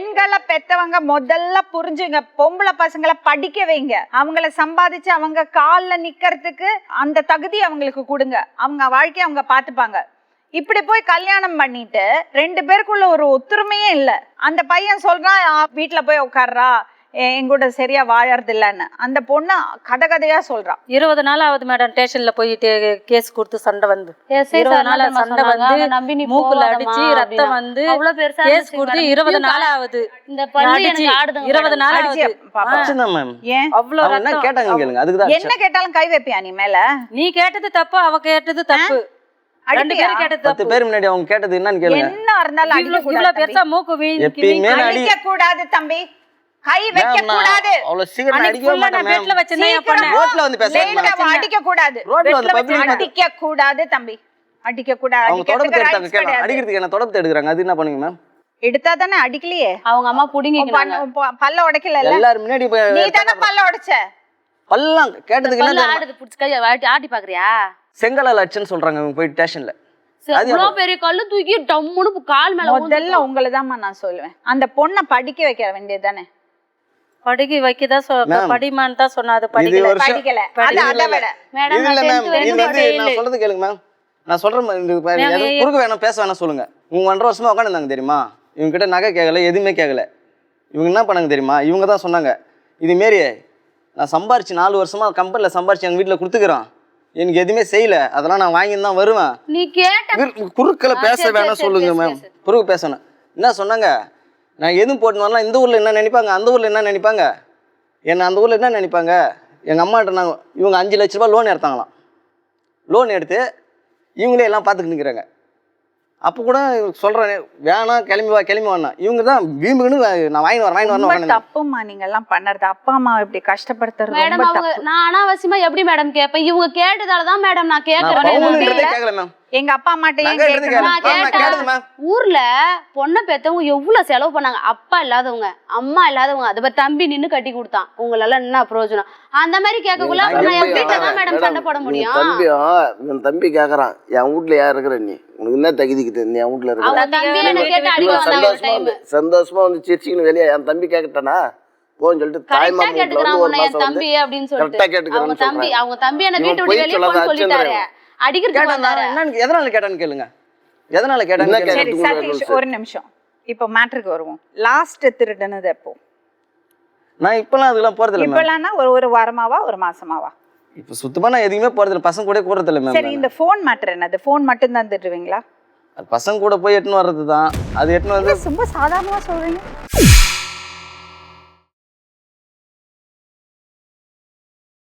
பெண்களை பெத்தவங்க முதல்ல புரிஞ்சுங்க. பொம்பளை பசங்களை படிக்க வைங்க. அவங்கள சம்பாதிச்சு அவங்க கால்ல நிக்கிறதுக்கு அந்த தகுதி அவங்களுக்கு கொடுங்க. அவங்க வாழ்க்கையை அவங்க பாத்துப்பாங்க இப்படி போய் கல்யாணம் பண்ணிட்டு ரெண்டு பேருக்குள்ள ஒரு ஒத்துருமையே இல்ல. அந்த பையன் சொல்றான் வீட்டில் போய் உட்கார்றா. எங்கூட சரியா வாழறது இல்லைன்னு அந்த பொண்ணு கதை கதையா சொல்றான் இருபது நாள் ஆகுது மேடம் ஸ்டேஷன்ல போயிட்டு கேஸ் கொடுத்து சண்டை வந்து. இருபது நாளா சண்டை? வந்து மூக்குல அடிச்சு ரத்தம். வந்து கேஸ் கொடுத்து. இருபது நாள் ஆகுது இந்த இருபது. நாள் என்ன ரத்தம். கேட்டாங்க கேளுங்க. அதுக்கு தான் என்ன கேட்டாலும் கை வைப்பியா நீ மேல? நீ கேட்டது தப்பு அவ கேட்டது தப்பு. ரெண்டு? பேரும் கேட்டது பத்து தப்பு. பேர் முன்னாடி அவங்க கேட்டது என்னன்னு கேளுங்க. என்ன இருந்தாலும் இவ்வளவு பெருசா மூக்கு வீங்கி கூடாது தம்பி. கை வைக்க கூடாது அவ்வளவு சீக்கிரம் அடிக்கவே மாட்டேன் பெட்ல வச்சிருந்தேன். ரோட்ல வந்து. வா, அடிக்க கூடாது ரோட்ல வந்து பப்ளிக் அடிக்க கூடாது தம்பி. அடிக்க கூடாது அவங்க தொடர்பு அடிக்கிறதுக்கு எடுத்தாங்க. அடிக்கிறதுக்கு என்ன தொடர்பு எடுக்கிறாங்க? அது என்ன பண்ணுங்க மேம் எடுத்தா தானே அடிக்கலையே? அவங்க அம்மா புடுங்கிக்கிறாங்க பல்ல- உடைக்கல எல்லாரும் முன்னாடி நீ தானே பல்ல உடைச்ச? பல்லாம் கேட்டதுக்கு என்ன? ஆடுது புடிச்சு கைய ஆட்டி ஆட்டி பாக்குறியா? செங்கலால் அடிச்சுன்னு சொல்றாங்க இவங்க போய் ஸ்டேஷன்ல பெரிய கல்லு தூக்கி டம்முன்னு கால் மேல முதல்ல உங்களை நான் சொல்லுவேன். அந்த பொண்ணை படிக்க வைக்க வேண்டியது தானே? படிக்க வைக்கதான் சொ- மேம். படிமான்னு தான் சொன்னா அது படிக்கல. வருஷம் படிக்கல. மேடம் இல்ல மேம் இது வந்து. நான் சொல்றது கேளுங்க மேம் நான் சொல்ற மாதிரி ஏ- குறுக்க வேணாம் பேச வேணாம் சொல்லுங்க. இவங்க ஒன்றரை வருஷமா உட்காந்துருந்தாங்க தெரியுமா? இவங்க கிட்ட நகை கேட்கல எதுவுமே கேட்கல இவங்க என்ன பண்ணாங்க தெரியுமா? இவங்க தான் சொன்னாங்க இது மாரி நான் சம்பாரிச்சு நாலு வருஷமா கம்பெனியில் சம்பாரிச்சு எங்கள் வீட்டில் கொடுத்துக்கிறேன். எனக்கு எதுவுமே செய்யல. அதெல்லாம் நான் வாங்கி தான் வருவேன். நீ கேட்ட குறுக்கல பேச வேணாம் சொல்லுங்க பேசு, மேம். குறுக்கு பேசணும். என்ன சொன்னாங்க? நான் எதுவும் போட்டு வரலாம் இந்த ஊர்ல என்ன நினைப்பாங்க? அந்த ஊர்ல என்ன நினைப்பாங்க? என்ன அந்த ஊர்ல என்ன நினைப்பாங்க? எங்க அம்மாட்ட நாங்க இவங்க அஞ்சு லட்ச ரூபாய் லோன் எடுத்தாங்களாம். லோன் எடுத்து இவங்களே எல்லாம் பார்த்துக்கிட்டு நிற்கிறாங்க அப்போ கூட சொல்கிறேன் வேணாம் கிளம்பி வா கிளம்பி வாண்ணா. இவங்க தான் வீம்புக்குன்னு நான் வாங்கி வரேன் வாங்கி வரணும் தப்புமா நீங்க எல்லாம் பண்ணறது. அப்பா அம்மா இப்படி கஷ்டப்படுத்துறது மேடம் நான் அனாவசியமா எப்படி மேடம் கேட்பேன் இவங்க கேட்டதால தான் மேடம் நான் கேட்கறேன் கேட்கல மேம். எங்க அப்பா அம்மாட்ட ஏன் நகைன்றது கேட்கணும்? கேட்கல நான் மேம், நான் கேட்டேன். கேட்டது மேம் ஊர்ல பொண்ணை பெத்தவங்க எவ்வளவு செலவு பண்ணாங்க? அப்பா இல்லாதவங்க அம்மா இல்லாதவங்க அது மாதிரி தம்பி நின்னு கட்டி கொடுத்தான். உங்களால என்ன பிரயோஜனம்? அந்த மாதிரி கேட்கக்குள்ள அப்புறம் என் வீட்டுல மேடம் சண்டை போட முடியும். இவன் தம்பி கேக்குறான். என் வீட்ல யார் இருக்கிற நீ? உனக்கு என்ன தகுதிக்குது நீ என் வீட்ல இருக்கிற? சந்தோஷமா டைம் வந்து சந்தோஷமா வந்து சிரிச்சுக்கின்னு வெளியே என் தம்பி கேக்கட்டானா? போன்னு சொல்லிட்டு வீட்ல கேட்டுக்கிறான் என் தம்பி அப்படின்னு சொல்லிட்டு. அவங்க தம்பி அவங்க தம்பி என்ன வீட்டு விட்டு வெளியே சொல்லிட்டாரு. அடிக்கிறதுக்கு வந்தாரு? என்னன்னு எதனால கேட்டான்னு கேளுங்க. எதனால கேட்டான்னு சரி சதீஷ் ஒரு நிமிஷம். இப்போ மேட்ருக்கு வருவோம். லாஸ்ட் திருடுனது எப்போ? நான் இப்பெல்லாம் அதுக்கெல்லாம் போறதில்ல மேம் இப்பலாம்னா ஒரு ஒரு வாரமாவா ஒரு மாசமாவா? இப்போ சுத்தமா நான் எதுவுமே போறதில்ல பசங்க கூட கூடுறதில்ல மேம் சரி இந்த ஃபோன் மேட்டர் என்னது? ஃபோன் மட்டும் தான் திருடுவீங்களா? பசங்க கூட போய் எட்டுன்னு வர்றது தான் அது எட்டுன்னு வந்து ரொம்ப சாதாரணமா சொல்றீங்க?